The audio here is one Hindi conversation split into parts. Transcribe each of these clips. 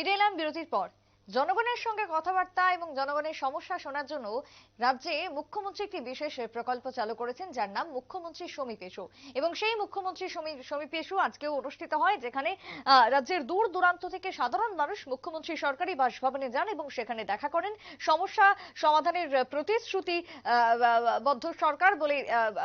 ফিরে এলাম বিরতির পর। জনগণের সঙ্গে কথাবার্তা এবং জনগণের সমস্যা শোনার জন্য রাজ্যে মুখ্যমন্ত্রী একটি বিশেষ প্রকল্প চালু করেছেন, যার নাম মুখ্যমন্ত্রী সমীপ এসো এবং সেই মুখ্যমন্ত্রী সমী- সমীপ এসো আজকেও অনুষ্ঠিত হয়, যেখানে রাজ্যের দূর দূরান্ত থেকে সাধারণ মানুষ মুখ্যমন্ত্রী সরকারি বাসভবনে যান এবং সেখানে দেখা করেন। সমস্যা সমাধানের প্রতিশ্রুতি বদ্ধ সরকার বলে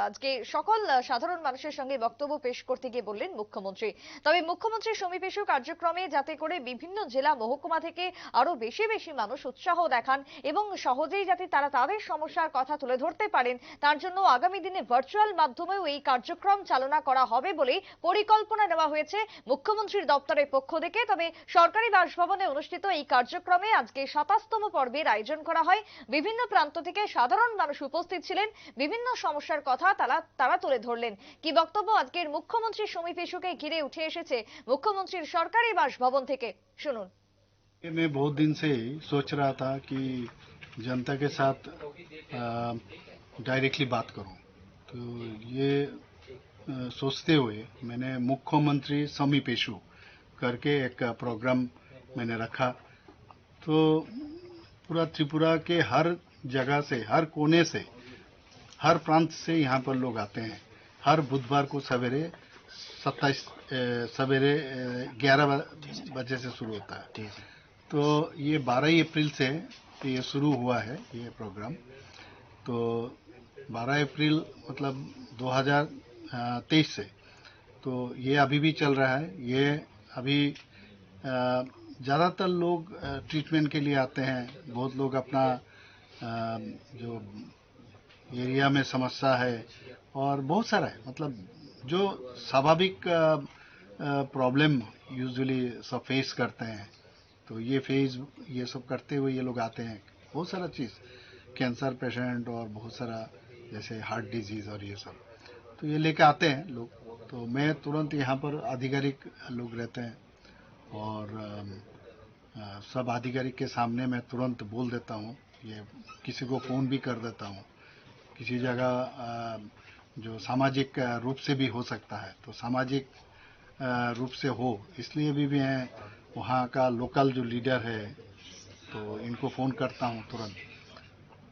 আজকে সকল সাধারণ মানুষের সঙ্গে বক্তব্য পেশ করতে গিয়ে বললেন মুখ্যমন্ত্রী। তবে মুখ্যমন্ত্রী সমীপ এসো কার্যক্রমে যাতে করে বিভিন্ন জেলা মহকুমা থেকে আরও বেশি বেশি মানুষ উৎসাহ দেখান এবং সহজেই যাতে তারা তাদের সমস্যার কথা তুলে ধরতে পারেন। তার জন্য আগামী দিনে ভার্চুয়াল মাধ্যমেও এই কার্যক্রম চালনা করা হবে বলে পরিকল্পনা নেওয়া হয়েছে মুখ্যমন্ত্রীর দপ্তরের পক্ষ থেকে। তবে সরকারি বাসভবনে অনুষ্ঠিত এই কার্যক্রমে আজকে সাতাশতম পর্বের আয়োজন করা হয়। বিভিন্ন প্রান্ত থেকে সাধারণ মানুষ উপস্থিত ছিলেন। বিভিন্ন সমস্যার কথা তারা তারা তুলে ধরলেন। কি বক্তব্য আজকের মুখ্যমন্ত্রী সমীপ ইস্যুকে ঘিরে উঠে এসেছে মুখ্যমন্ত্রীর সরকারি বাসভবন থেকে? শুনুন। मैं बहुत दिन से सोच रहा था कि जनता के साथ डायरेक्टली बात करूँ। तो ये अ, सोचते हुए मैंने मुख्यमंत्री समीप इशू करके एक प्रोग्राम मैंने रखा। तो पूरा त्रिपुरा के हर जगह से हर कोने से हर प्रांत से यहाँ पर लोग आते हैं। हर बुधवार को सवेरे सत्ताईस सवेरे ग्यारह बजे से शुरू होता है। तो ये 12 अप्रैल से ये शुरू हुआ है, ये प्रोग्राम तो 12 अप्रैल मतलब 2023 से। तो ये अभी भी चल रहा है। ये अभी ज़्यादातर लोग ट्रीटमेंट के लिए आते हैं। बहुत लोग अपना जो एरिया में समस्या है और बहुत सारा है। मतलब जो स्वाभाविक प्रॉब्लम यूजुअली सब फेस करते हैं। तो ये फ़ेज़ ये सब करते हुए ये लोग आते हैं। बहुत सारा चीज़। कैंसर पेशेंट और बहुत सारा जैसे हार्ट डिज़ीज़ और ये सब। तो ये लेके आते हैं लोग। तो मैं तुरंत यहाँ पर आधिकारिक लोग रहते हैं और अ, सब आधिकारिक के सामने मैं तुरंत बोल देता हूँ। ये किसी को फ़ोन भी कर देता हूँ। किसी जगह जो सामाजिक रूप से भी हो सकता है। तो सामाजिक रूप से हो। इसलिए भी मैं वहाँ का लोकल जो लीडर है तो इनको फ़ोन करता हूँ तुरंत।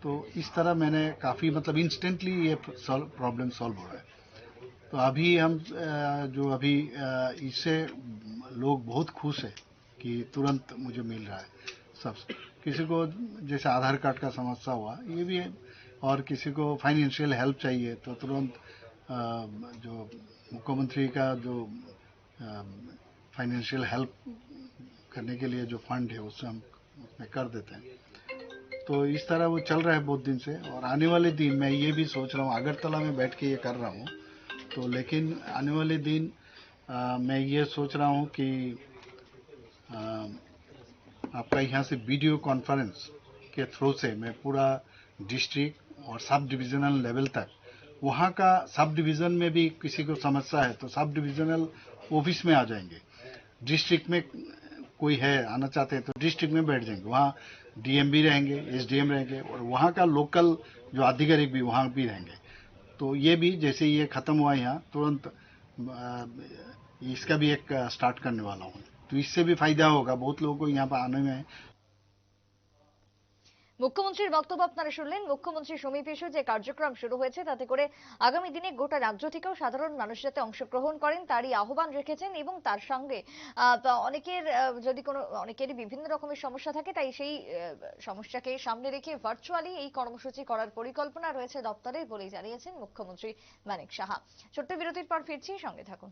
तो इस तरह मैंने काफ़ी मतलब इंस्टेंटली ये प्रॉब्लम सॉल्व हो रहा है। तो अभी हम जो अभी इससे लोग बहुत खुश है कि तुरंत मुझे मिल रहा है। सब, किसी को जैसे आधार कार्ड का समस्या हुआ, ये भी है। और किसी को फाइनेंशियल हेल्प चाहिए तो तुरंत जो मुख्यमंत्री का जो फाइनेंशियल हेल्प करने के लिए जो फंड है उससे हम उसमें कर देते हैं। तो इस तरह वो चल रहा है बहुत दिन से और आने वाले दिन मैं ये भी सोच रहा हूँ अगरतला में बैठ के ये कर रहा हूँ। तो लेकिन आने वाले दिन अ, मैं ये सोच रहा हूँ कि अ, आपका यहाँ से वीडियो कॉन्फ्रेंस के थ्रू से मैं पूरा डिस्ट्रिक्ट और सब डिविजनल लेवल तक वहाँ का सब डिवीज़न में भी किसी को समस्या है तो सब डिविजनल ऑफ़िस में आ जाएँगे। डिस्ट्रिक्ट में कोई है, आना चाहते हैं तो डिस्ट्रिक्ट में बैठ जाएँगे। वहाँ डीएम भी रहेंगे एसडीएम रहेंगे और वहाँ का लोकल जो अधिकारी भी, वहाँ भी रहेंगे। तो ये भी जैसे ये खत्म हुआ यहाँ, तुरंत इसका भी एक स्टार्ट करने वाला हूँ। तो इससे भी फ़ायदा होगा, बहुत लोगों को यहाँ पर आने में মুখ্যমন্ত্রীর বক্তব্য আপনারা শুনলেন। মুখ্যমন্ত্রী সমীপ ইস্যু যে কার্যক্রম শুরু হয়েছে, তাতে করে আগামী দিনে গোটা রাজ্য থেকেও সাধারণ মানুষ যাতে অংশগ্রহণ করেন, তারই আহ্বান রেখেছেন এবং তার সঙ্গে অনেকের যদি কোনো, অনেকেরই বিভিন্ন রকমের সমস্যা থাকে, তাই সেই সমস্যাকে সামনে রেখে ভার্চুয়ালি এই কর্মসূচি করার পরিকল্পনা রয়েছে দপ্তরে বলেই জানিয়েছেন মুখ্যমন্ত্রী মানিক সাহা। ছোট্ট বিরতির পর ফিরছি, সঙ্গে থাকুন।